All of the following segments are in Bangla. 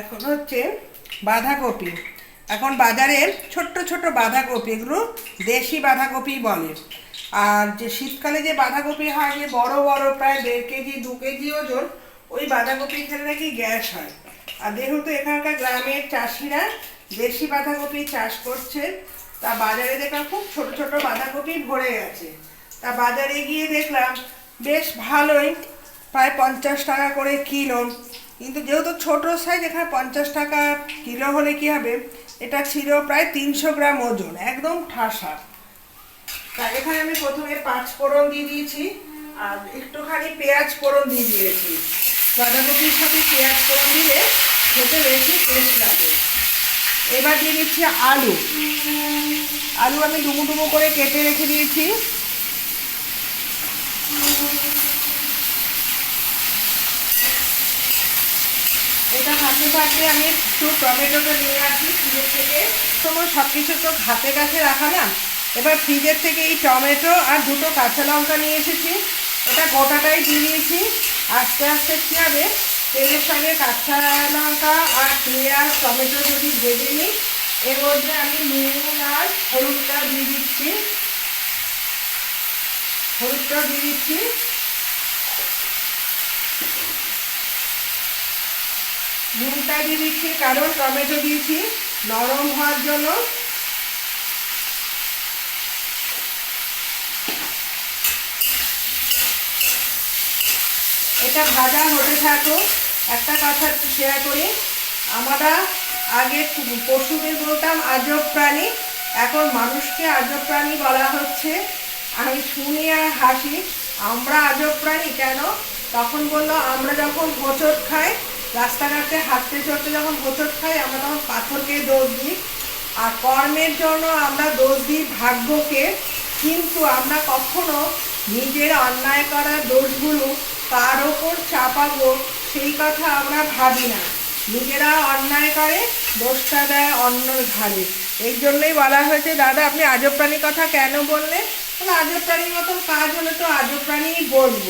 এখন হচ্ছে বাঁধাকপি। এখন বাজারের ছোট্ট ছোট বাঁধাকপি, এগুলো দেশি বাঁধাকপি বলে। আর যে শীতকালে যে বাঁধাকপি হয়, যে বড় বড়, প্রায় দেড় কেজি, দু কেজি ওজন, ওই বাঁধাকপি খেলে নাকি গ্যাস হয়। আর যেহেতু এখানকার গ্রামের চাষিরা দেশি বাঁধাকপি চাষ করছে, তা বাজারে দেখলাম খুব ছোট ছোট বাঁধাকপি ভরে গেছে। তা বাজারে গিয়ে দেখলাম, বেশ ভালোই, প্রায় পঞ্চাশ টাকা করে কিলো। কিন্তু যেহেতু ছোট সাইজ এখানে পঞ্চাশ টাকা কিলো হলে কি হবে? এটা ছিল প্রায় তিনশো গ্রাম ওজন, একদম ঠাসা। তা এখানে আমি প্রথমে পাঁচ ফোড়ন দিয়ে দিয়েছি, আর একটুখানি পেঁয়াজ ফোড়ন দিয়ে দিয়েছি। বাঁধাকপির সাথে পেঁয়াজ ফোড়ন দিলে খেতে বেশি টেস্ট লাগে। এবার দিয়ে দিচ্ছি আলু। আলু আমি ডুমো ডুমো করে কেটে রেখে দিয়েছি। হাতে থাকতে আমি একটু টমেটোটা নিয়ে আসি ফ্রিজের থেকে। তোমার সব কিছু তো হাতে কাছে রাখা না। এবার ফ্রিজের থেকে এই টমেটো আর দুটো কাঁচা লঙ্কা নিয়ে এসেছি। ওটা গোটাটাই দিয়ে দিয়েছি। আস্তে আস্তে কী হবে তেলের সঙ্গে কাঁচা লঙ্কা আর পেঁয়াজ, টমেটো যদি ভেজে নিই, এর মধ্যে আমি নুন আর হলুদটা দিয়ে দিচ্ছি। হলুদটা দিয়ে দিচ্ছি। নুনটা দিয়ে দিচ্ছি, কারণ টমেটো দিয়েছি, নরম হওয়ার জন্য। এটা ভাজা হতে থাকো একটা কথা শেয়ার করি। আমরা আগে পশুদের বলতাম আজব প্রাণী, এখন মানুষকে আজব প্রাণী বলা হচ্ছে। আমি শুনি আর হাসি, আমরা আজব প্রাণী কেন? তখন বলল, আমরা যখন হোঁচট খাই রাস্তাঘাটে হাঁটতে চড়তে যখন হোঁচট খাই, আমরা তখন পাথরকে দোষ দিই। আর কর্মের জন্য আমরা দোষ দিই ভাগ্যকে। কিন্তু আমরা কখনো নিজের অন্যায় করার দোষগুলো কার ওপর চাপাবো সেই কথা আমরা ভাবি না। নিজেরা অন্যায় করে, দোষটা দেয় অন্য ঘাড়ে। এই জন্যই বলা হয়েছে, দাদা, আপনি আজব প্রাণীর কথা কেন বললেন? তাহলে আজব প্রাণীর মতন কাজ হলে তো আজব প্রাণীই বলব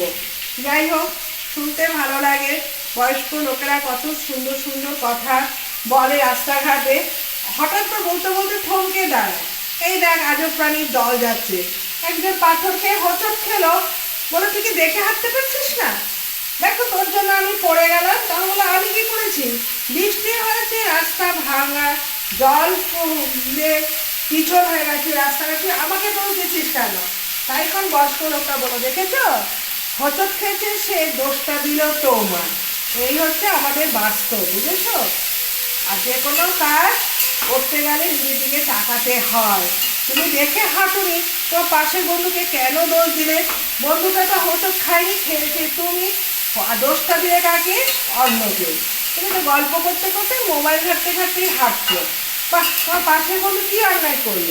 যাই হোক, শুনতে ভালো লাগে। বয়স্ক লোকেরা কত সুন্দর সুন্দর কথা বলে রাস্তাঘাটে। হঠাৎ করে বলতে বলতে থমকে দাঁড়ায়। এই দেখ আজব প্রাণীর দল যাচ্ছে। একজন পাথর খেয়ে হোঁচট খেলো। বলে, তুই কি দেখে হাঁটতে পারছিস না? দেখো, তোর জন্য আমি পড়ে গেলাম। তখন বলে, আমি কি করেছি? বৃষ্টি হয়েছে, রাস্তা ভাঙা, জল পিছল হয়ে গেছে রাস্তাঘাটে। আমাকে দিচ্ছিস কেন? তাই এখন বয়স্ক লোকটা বলো, দেখেছ? হোঁচট খেয়েছে, সে দোষটা দিল তোমার। এই হচ্ছে আমাদের বাস্তব, বুঝেছ? আর যে কোনো কাজ করতে গেলে নিজের দিকে তাকাতে হয়। তুমি দেখে হাঁটুনি, তো পাশের বন্ধুকে কেন দোষ দিলে? বন্ধুটা তো হোঁচট খায়নি, খেয়েছে তুমি। দোষটা দিলে কাকে? অন্যকে। তুমি তো গল্প করতে করতে মোবাইল ঘাটতে ঘাটতেই হাঁটছো। বাহ, তোমার পাশের বন্ধু কি অন্যায় করল?